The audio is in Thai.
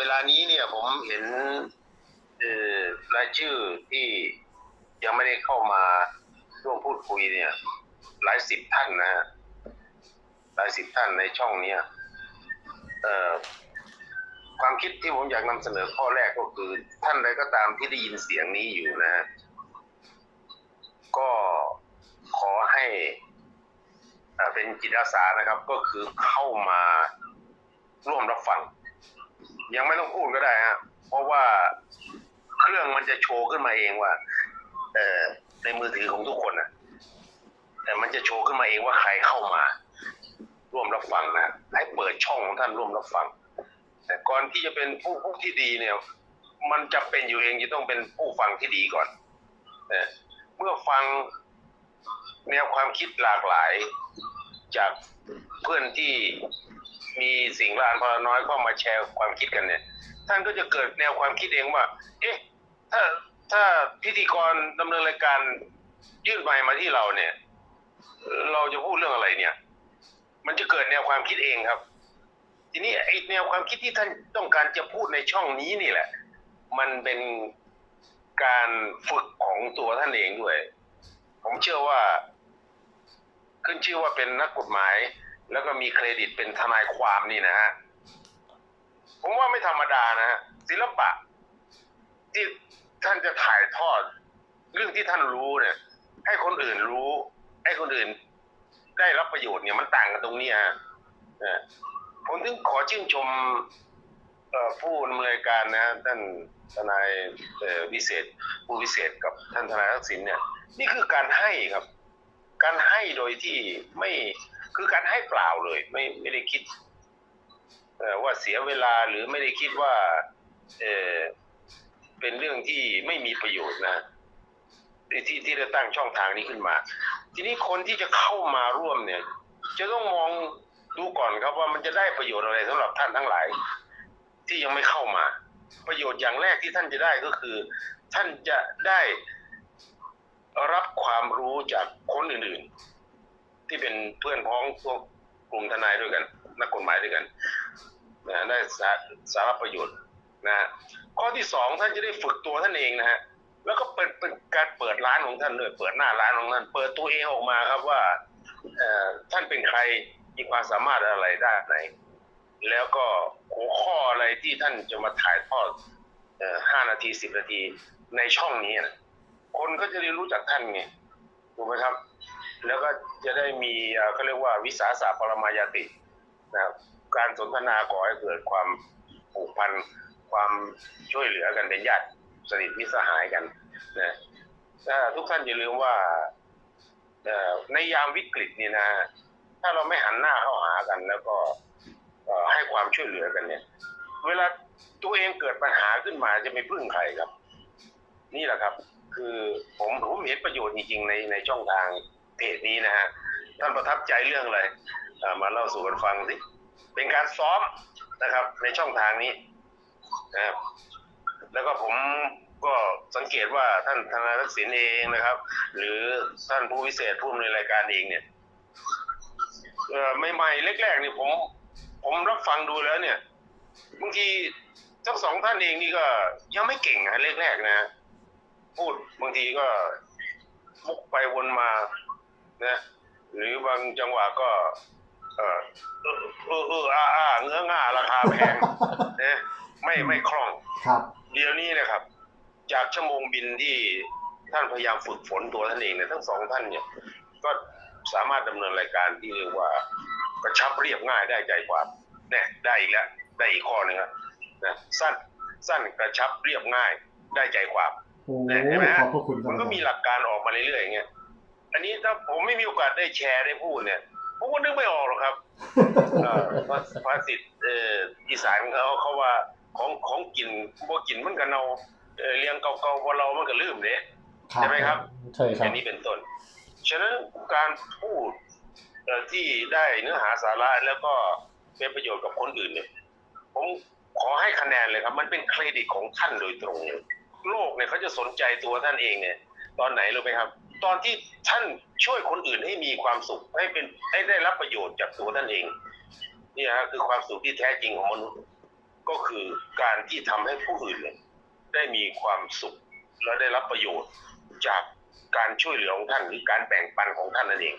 เวลานี้เนี่ยผมเห็นรายชื่อที่ยังไม่ได้เข้ามาร่วมพูดคุยเนี่ย หลายสิบท่านนะฮะหลายสิบท่านในช่องเนี้ยเอ่อความคิดที่ผมอยากนำเสนอข้อแรกก็คือ ท่านใดก็ตามที่ได้ยินเสียงนี้อยู่นะฮะก็ขอให้เอ่อเป็นจิตอาสานะครับ ก็คือเข้ามาร่วมรับฟัง ยังไม่ต้องพูดก็ได้ฮะเพราะว่าเครื่องมันจะโชว์ขึ้นมาเองว่า เออในมือถือของทุกคนนะแต่มันจะโชว์ขึ้นมาเองว่าใครเข้ามา ร่วมรับฟังนะให้เปิดช่องของท่านร่วมรับฟัง แต่ก่อนที่จะเป็นผู้ผู้ที่ดีเนี่ย มันจะเป็นอยู่เองจะต้องเป็นผู้ฟังที่ดีก่อนเอเมื่อฟังแนวความคิดหลากหลายจากเพื่อนที่ มีสิ่งละอันพลน้อยเข้ามาแชร์ความคิดกันเนี่ย ท่านก็จะเกิดแนวความคิดเองว่า เอ๊ะ ถ้าถ้าพิธีกรดำเนินรายการยื่นไมค์มาที่เราเนี่ย เราจะพูดเรื่องอะไรเนี่ย มันจะเกิดแนวความคิดเองครับ ทีนี้ไอ้แนวความคิดที่ท่านต้องการจะพูดในช่องนี้นี่แหละ มันเป็นการฝึกของตัวท่านเองด้วย ผมเชื่อว่า ขึ้นชื่อว่าเป็นนักกฎหมาย แล้วก็มีเครดิตเป็นทนายความนี่นะฮะผมว่าไม่ธรรมดานะฮะศิลปะ ที่ท่านจะถ่ายทอด เรื่องที่ท่านรู้เนี่ย ให้คนอื่นรู้ ให้คนอื่น ได้รับประโยชน์เนี่ยมันต่างกันตรงนี้ฮะผมถึงขอชื่นชมผู้ดำเนินรายการนะท่านทนายวิเศษ ผู้วิเศษกับท่านทนายทักษิณเนี่ย นี่คือการให้ครับ การให้โดยที่ไม่ คือการให้เปล่าเลย ไม่ไม่ได้คิดว่าเสียเวลาหรือไม่ได้คิดว่าเออเป็นเรื่องที่ไม่มีประโยชน์นะที่ที่ที่ได้ตั้งช่องทางนี้ขึ้นมา ทีนี้คนที่จะเข้ามาร่วมเนี่ย จะต้องมองดูก่อนครับว่ามันจะได้ประโยชน์อะไรสำหรับท่านทั้งหลาย ที่ยังไม่เข้ามา ประโยชน์อย่างแรกที่ท่านจะได้ก็คือ ท่านจะได้รับความรู้จากคนอื่นๆ ที่เป็นเพื่อนพ้องพวกกลุ่มทนายด้วยกัน นักกฎหมายด้วยกันนะได้สาสาระประโยชน์นะฮะข้อที่สองท่านจะได้ฝึกตัวท่านเองนะฮะแล้วก็เป็นเป็นการเปิดร้านของท่านด้วยเปิดหน้าร้านของท่าน เปิดตัวเองออกมาครับว่าท่านเป็นใครมีความสามารถอะไรได้ไหน แล้วก็หัวข้ออะไรที่ท่านจะมาถ่ายทอดห้านาทีสิบนาทีในช่องนี้นะคนก็จะได้รู้จักท่านไงถูกไหมครับ แล้วก็จะได้มีเอ่อเขาเรียกว่าวิสาสะปรมายตินะครับการสนทนาก่อให้เกิดความผูกพันความช่วยเหลือกันเป็นญาติสนิทมิสหายกันนะถ้าทุกท่านอย่าลืมว่าอ่อในยามวิกฤตนี่นะ ถ้าเราไม่หันหน้าเข้าหากัน แล้วก็ให้ความช่วยเหลือกันเนี่ย เวลาตัวเองเกิดปัญหาขึ้นมาจะไม่พึ่งใครครับ นี่แหละครับ คือผมผมเห็นประโยชน์จริงๆในในช่องทาง เพจนี้นะฮะท่านประทับใจเรื่องอะไรมาเล่าสู่กันฟังสิเป็นการซ้อมนะครับ ในช่องทางนี้นะครับแล้วก็ผมก็สังเกตว่าท่านธนาทักษิณเองนะครับ หรือท่านผู้วิเศษผู้ดำเนินรายการเองเนี่ยเออใหม่ๆแรกๆนี่ผม ผมรับฟังดูแล้วเนี่ยบางทีทั้งสองท่านเองนี่ก็ยังไม่เก่งนะแรกๆนะ พูดบางทีก็มุกไปวนมา นะหรือบางจังหวะก็ เออเออเออเอออาอาเงื้อง่าราคาแพงนะไม่ไม่คล่อง ครับ เดี๋ยวนี้นะครับ จากชั่วโมงบินที่ท่านพยายามฝึกฝนตัวท่านเองเนี่ยทั้งสองท่านเนี่ย ก็สามารถดำเนินรายการที่เรียกว่ากระชับเรียบง่ายได้ใจความเนี่ยได้อีกแล้วได้อีกข้อหนึ่งครับนะสั้นสั้นกระชับเรียบง่ายได้ใจความโอ้เนี่ยเห็นไหมฮะมันก็มีหลักการออกมาเรื่อยๆอย่างเงี้ย อันนี้ถ้าผมไม่มีโอกาสได้แชร์ได้พูดเนี่ยผมก็นึกไม่ออกหรอกครับเอ่อภาภาษิตเอ่ออีสานเขาเขาว่าของของกินบ่กินมันก็เนาเอ่อเลี้ยงเก่าๆบ่เรามันก็ลืมเด้ใช่ไหมครับใช่ครัอบย่างนี้เป็นต้น ฉะนั้นการพูดเอ่อที่ได้เนื้อหาสาระแล้วก็เป็นประโยชน์กับคนอื่นเนี่ย ผมขอให้คะแนนเลยครับ มันเป็นเครดิตของท่านโดยตรงเลยโลกเนี่ยเขาจะสนใจตัวท่านเองเนี่ย ตอนไหนรู้ไหมครับ ตอนที่ท่านช่วยคนอื่นให้มีความสุขให้เป็นให้ได้รับประโยชน์จากตัวท่านเองนี่ฮะคือความสุขที่แท้จริงของมนุษย์ ก็คือการที่ทำให้ผู้อื่นได้มีความสุขและได้รับประโยชน์จากการช่วยเหลือของท่านหรือการแบ่งปันของท่านนั่นเอง